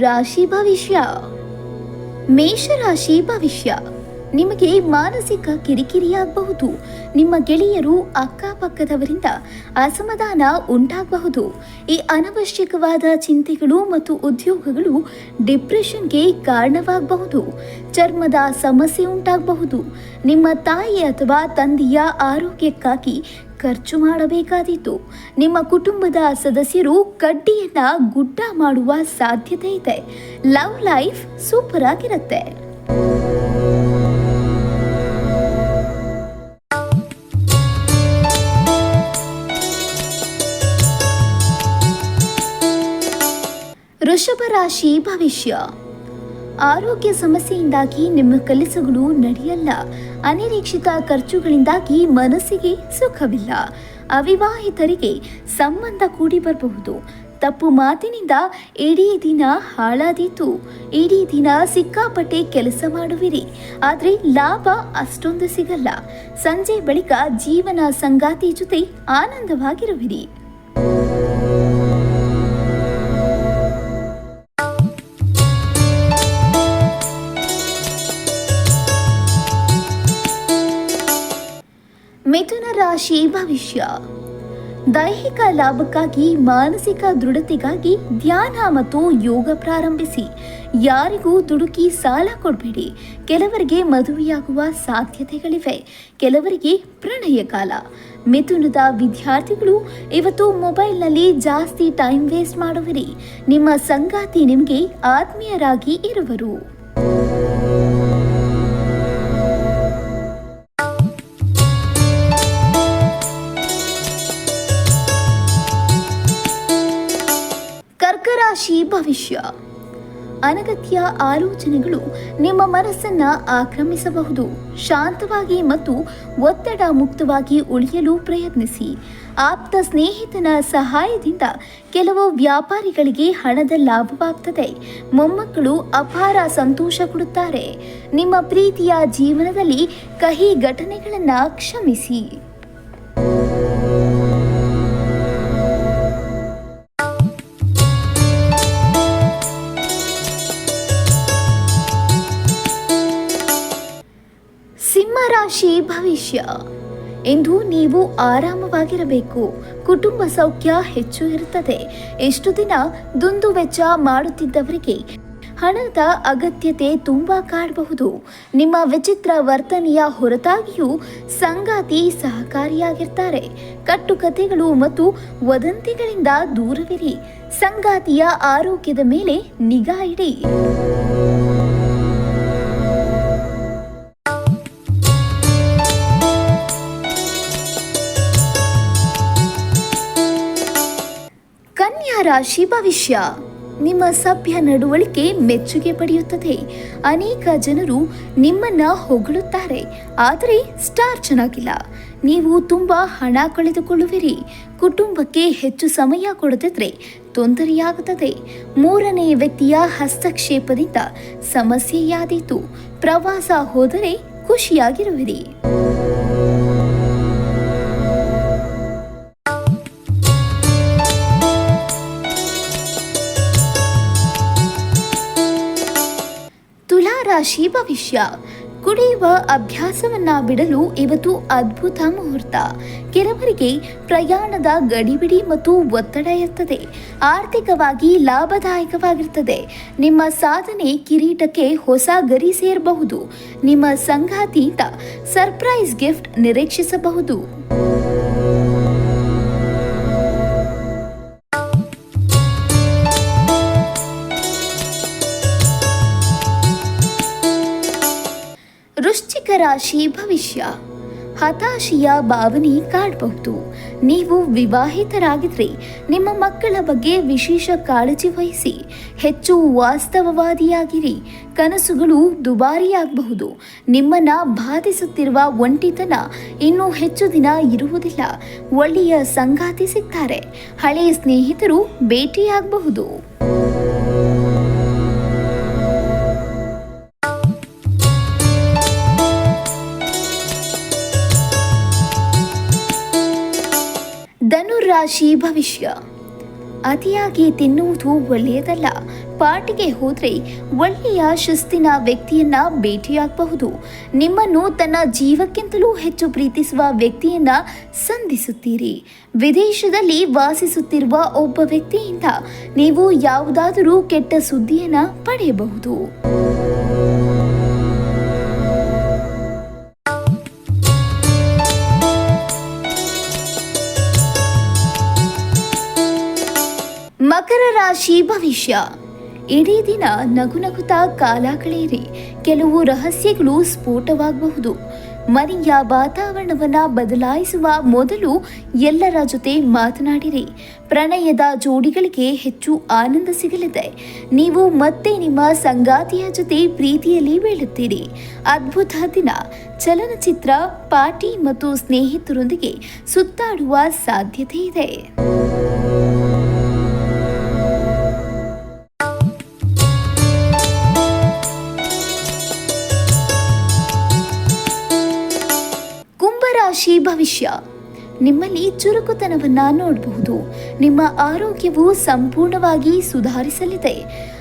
ರಾಶಿ ಭವಿಷ್ಯ ಮೇಷರಾಶಿ ಭವಿಷ್ಯ ನಿಮಗೆ ಮಾನಸಿಕ ಕಿರಿಕಿರಿಯಾಗಬಹುದು. ನಿಮ್ಮ ಗೆಳೆಯರು ಅಕ್ಕಪಕ್ಕದವರಿಂದ ಅಸಮಾಧಾನ ಉಂಟಾಗಬಹುದು. ಈ ಅನವಶ್ಯಕವಾದ ಚಿಂತೆಗಳು ಮತ್ತು ಉದ್ಯೋಗಗಳು ಡಿಪ್ರೆಷನ್ಗೆ ಕಾರಣವಾಗಬಹುದು. ಚರ್ಮದ ಸಮಸ್ಯೆ ಉಂಟಾಗಬಹುದು. ನಿಮ್ಮ ತಾಯಿ ಅಥವಾ ತಂದೆಯ ಆರೋಗ್ಯಕ್ಕಾಗಿ ಖರ್ಚು ಮಾಡಬೇಕಾದೀತು. ನಿಮ್ಮ ಕುಟುಂಬದ ಸದಸ್ಯರು ಕಡ್ಡಿಯನ್ನ ಗುಡ್ಡ ಮಾಡುವ ಸಾಧ್ಯತೆ ಇದೆ. ಲವ್ ಲೈಫ್ ಸೂಪರ್ ಆಗಿರುತ್ತೆ ರಾಶಿ ಭವಿಷ್ಯ. ಆರೋಗ್ಯ ಸಮಸ್ಯೆಯಿಂದಾಗಿ ನಿಮ್ಮ ಕೆಲಸಗಳು ನಡೆಯಲ್ಲ. ಅನಿರೀಕ್ಷಿತ ಖರ್ಚುಗಳಿಂದಾಗಿ ಮನಸ್ಸಿಗೆ ಸುಖವಿಲ್ಲ. ಅವಿವಾಹಿತರಿಗೆ ಸಂಬಂಧ ಕೂಡಿ ಬರಬಹುದು. ತಪ್ಪು ಮಾತಿನಿಂದ ಇಡೀ ದಿನ ಹಾಳಾದೀತು. ಇಡೀ ದಿನ ಸಿಕ್ಕಾಪಟ್ಟೆ ಕೆಲಸ ಮಾಡುವಿರಿ. ಆದರೆ ಲಾಭ ಅಷ್ಟೊಂದು ಸಿಗಲ್ಲ. ಸಂಜೆ ಬಳಿಕ ಜೀವನ ಸಂಗಾತಿ ಜೊತೆ ಆನಂದವಾಗಿರುವಿರಿ. ರಾಶಿ ಭವಿಷ್ಯ ದೈಹಿಕ ಲಾಭಕ್ಕಾಗಿ, ಮಾನಸಿಕ ದೃಢತೆಗಾಗಿ ಧ್ಯಾನ ಮತ್ತು ಯೋಗ ಪ್ರಾರಂಭಿಸಿ. ಯಾರಿಗೂ ದುಡುಕಿ ಸಾಲ ಕೊಡಬೇಡಿ. ಕೆಲವರಿಗೆ ಮದುವೆಯಾಗುವ ಸಾಧ್ಯತೆಗಳಿವೆ. ಕೆಲವರಿಗೆ ಪ್ರಣಯ ಕಾಲ. ಮಿಥುನದ ವಿದ್ಯಾರ್ಥಿಗಳು ಇವತ್ತು ಮೊಬೈಲ್ನಲ್ಲಿ ಜಾಸ್ತಿ ಟೈಮ್ ವೇಸ್ಟ್ ಮಾಡುವಿರಿ. ನಿಮ್ಮ ಸಂಗಾತಿ ನಿಮಗೆ ಆತ್ಮೀಯರಾಗಿ ಇರುವರು. ಕರ್ಕರಾಶಿ ಭವಿಷ್ಯ. ಅನಗತ್ಯ ಆಲೋಚನೆಗಳು ನಿಮ್ಮ ಮನಸ್ಸನ್ನ ಆಕ್ರಮಿಸಬಹುದು. ಶಾಂತವಾಗಿ ಮತ್ತು ಒತ್ತಡ ಮುಕ್ತವಾಗಿ ಉಳಿಯಲು ಪ್ರಯತ್ನಿಸಿ. ಆಪ್ತ ಸ್ನೇಹಿತನ ಸಹಾಯದಿಂದ ಕೆಲವು ವ್ಯಾಪಾರಿಗಳಿಗೆ ಹಣದ ಲಾಭವಾಗ್ತದೆ. ಮೊಮ್ಮಕ್ಕಳು ಅಪಾರ ಸಂತೋಷ ಕೊಡುತ್ತಾರೆ. ನಿಮ್ಮ ಪ್ರೀತಿಯ ಜೀವನದಲ್ಲಿ ಕಹಿ ಘಟನೆಗಳನ್ನು ಕ್ಷಮಿಸಿ. ಸಿಂಹರಾಶಿ ಭವಿಷ್ಯ. ಎಂದು ನೀವು ಆರಾಮವಾಗಿರಬೇಕು. ಕುಟುಂಬ ಸೌಖ್ಯ ಹೆಚ್ಚು ಇರುತ್ತದೆ. ಎಷ್ಟು ದಿನ ದುಂದು ವೆಚ್ಚ ಮಾಡುತ್ತಿದ್ದವರಿಗೆ ಹಣದ ಅಗತ್ಯತೆ ತುಂಬಾ ಕಾಡಬಹುದು. ನಿಮ್ಮ ವಿಚಿತ್ರ ವರ್ತನೆಯ ಹೊರತಾಗಿಯೂ ಸಂಗಾತಿ ಸಹಕಾರಿಯಾಗಿರ್ತಾರೆ. ಕಟ್ಟುಕತೆಗಳು ಮತ್ತು ವದಂತಿಗಳಿಂದ ದೂರವಿರಿ. ಸಂಗಾತಿಯ ಆರೋಗ್ಯದ ಮೇಲೆ ನಿಗಾ ಇಡಿ. ರಾಶಿ ಭವಿಷ್ಯ ನಿಮ್ಮ ಸಭ್ಯ ನಡವಳಿಕೆ ಮೆಚ್ಚುಗೆ ಪಡೆಯುತ್ತದೆ. ಅನೇಕ ಜನರು ನಿಮ್ಮನ್ನ ಹೊಗಳುತ್ತಾರೆ. ಆದರೆ ಸ್ಟಾರ್ ಚೆನ್ನಾಗಿಲ್ಲ. ನೀವು ತುಂಬಾ ಹಣ ಕಳೆದುಕೊಳ್ಳುವಿರಿ. ಕುಟುಂಬಕ್ಕೆ ಹೆಚ್ಚು ಸಮಯ ಕೊಡದಿದ್ರೆ ತೊಂದರೆಯಾಗುತ್ತದೆ. ಮೂರನೇ ವ್ಯಕ್ತಿಯ ಹಸ್ತಕ್ಷೇಪದಿಂದ ಸಮಸ್ಯೆಯಾದೀತು. ಪ್ರವಾಸ ಹೋದರೆ ಖುಷಿಯಾಗಿರುವಿರಿ. ರಾಶಿ ಭವಿಷ್ಯ ಕುಡಿಯುವ ಅಭ್ಯಾಸವನ್ನ ಬಿಡಲು ಇವತ್ತು ಅದ್ಭುತ ಮುಹೂರ್ತ. ಕೆಲವರಿಗೆ ಪ್ರಯಾಣದ ಗಡಿಬಿಡಿ ಮತ್ತು ಒತ್ತಡ ಇರ್ತದೆ. ಆರ್ಥಿಕವಾಗಿ ಲಾಭದಾಯಕವಾಗಿರ್ತದೆ. ನಿಮ್ಮ ಸಾಧನೆ ಕಿರೀಟಕ್ಕೆ ಹೊಸ ಗರಿ ಸೇರಬಹುದು. ನಿಮ್ಮ ಸಂಗಾತಿಯಿಂದ ಸರ್ಪ್ರೈಸ್ ಗಿಫ್ಟ್ ನಿರೀಕ್ಷಿಸಬಹುದು. ರಾಶಿ ಭವಿಷ್ಯ. ಹತಾಶೆಯ ಭಾವನೆ ಕಾಡಬಹುದು ನೀವು ವಿವಾಹಿತರಾಗಿದ್ರೆ ನಿಮ್ಮ ಮಕ್ಕಳ ಬಗ್ಗೆ ವಿಶೇಷ ಕಾಳಜಿ ವಹಿಸಿ, ಹೆಚ್ಚು ವಾಸ್ತವವಾದಿಯಾಗಿರಿ. ಕನಸುಗಳು ದುಬಾರಿಯಾಗಬಹುದು. ನಿಮ್ಮನ್ನು ಬಾಧಿಸುತ್ತಿರುವ ಒಂಟಿತನ ಇನ್ನೂ ಹೆಚ್ಚು ದಿನ ಇರುವುದಿಲ್ಲ. ಒಳ್ಳೆಯ ಸಂಗಾತಿ ಸಿಗ್ತಾರೆ. ಹಳೆಯ ಸ್ನೇಹಿತರು ಭೇಟಿಯಾಗಬಹುದು. ಧನುರಾಶಿ ಭವಿಷ್ಯ. ಅತಿಯಾಗಿ ತಿನ್ನುವುದು ಒಳ್ಳೆಯದಲ್ಲ. ಪಾರ್ಟಿಗೆ ಹೋದರೆ ಒಳ್ಳೆಯ ಶಿಸ್ತಿನ ವ್ಯಕ್ತಿಯನ್ನ ಭೇಟಿಯಾಗಬಹುದು. ನಿಮ್ಮನ್ನು ತನ್ನ ಜೀವಕ್ಕಿಂತಲೂ ಹೆಚ್ಚು ಪ್ರೀತಿಸುವ ವ್ಯಕ್ತಿಯನ್ನ ಸಂಧಿಸುತ್ತೀರಿ. ವಿದೇಶದಲ್ಲಿ ವಾಸಿಸುತ್ತಿರುವ ಒಬ್ಬ ವ್ಯಕ್ತಿಯಿಂದ ನೀವು ಯಾವುದಾದರೂ ಕೆಟ್ಟ ಸುದ್ದಿಯನ್ನ ಪಡೆಯಬಹುದು. ಮಕರ ರಾಶಿ ಭವಿಷ್ಯ. ಇಡೀ ದಿನ ನಗು ನಗುತ್ತಾ ಕಾಲ ಕಳೆಯಿರಿ ಕೆಲವು ರಹಸ್ಯಗಳು ಸ್ಫೋಟವಾಗಬಹುದು. ಮನೆಯ ವಾತಾವರಣವನ್ನ ಬದಲಾಯಿಸುವ ಮೊದಲು ಎಲ್ಲರ ಜೊತೆ ಮಾತನಾಡಿರಿ. ಪ್ರಣಯದ ಜೋಡಿಗಳಿಗೆ ಹೆಚ್ಚು ಆನಂದ ಸಿಗಲಿದೆ. ನೀವು ಮತ್ತೆ ನಿಮ್ಮ ಸಂಗಾತಿಯ ಜೊತೆ ಪ್ರೀತಿಯಲ್ಲಿ ಬೀಳುತ್ತೀರಿ. ಅದ್ಭುತ ದಿನ. ಚಲನಚಿತ್ರ, ಪಾರ್ಟಿ ಮತ್ತು ಸ್ನೇಹಿತರೊಂದಿಗೆ ಸುತ್ತಾಡುವ ಸಾಧ್ಯತೆ ಇದೆ. ಕುಂಭರಾಶಿ ಭವಿಷ್ಯ. ನಿಮ್ಮಲ್ಲಿ ಚುರುಕುತನವನ್ನು ನೋಡಬಹುದು. ನಿಮ್ಮ ಆರೋಗ್ಯವು ಸಂಪೂರ್ಣವಾಗಿ ಸುಧಾರಿಸಲಿದೆ.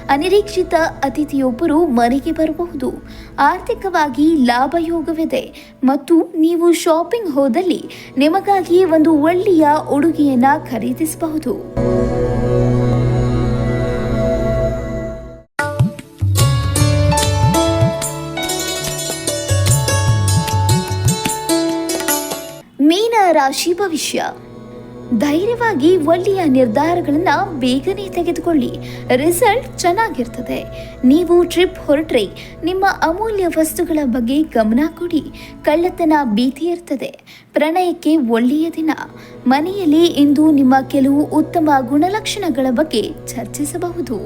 ಅನಿರೀಕ್ಷಿತ ಅತಿಥಿಯೊಬ್ಬರು ಮನೆಗೆ ಬರಬಹುದು. ಆರ್ಥಿಕವಾಗಿ ಲಾಭಯೋಗವಿದೆ. ಮತ್ತು ನೀವು ಶಾಪಿಂಗ್ ಹೋದಲ್ಲಿ ನಿಮಗಾಗಿ ಒಂದು ಒಳ್ಳೆಯ ಉಡುಗೆಯನ್ನು ಖರೀದಿಸಬಹುದು. ರಾಶಿ ಭವಿಷ್ಯ ಧೈರ್ಯವಾಗಿ ಒಳ್ಳೆಯ ನಿರ್ಧಾರಗಳನ್ನ ಬೇಗನೆ ತೆಗೆದುಕೊಳ್ಳಿ. ರಿಸಲ್ಟ್ ಚೆನ್ನಾಗಿರ್ತದೆ. ನೀವು ಟ್ರಿಪ್ ಹೊರಟ್ರೆ ನಿಮ್ಮ ಅಮೂಲ್ಯ ವಸ್ತುಗಳ ಬಗ್ಗೆ ಗಮನ ಕೊಡಿ. ಕಳ್ಳತನ ಭೀತಿ ಇರ್ತದೆ. ಪ್ರಣಯಕ್ಕೆ ಒಳ್ಳೆಯ ದಿನ. ಮನೆಯಲ್ಲಿ ಇಂದು ನಿಮ್ಮ ಕೆಲವು ಉತ್ತಮ ಗುಣಲಕ್ಷಣಗಳ ಬಗ್ಗೆ ಚರ್ಚಿಸಬಹುದು.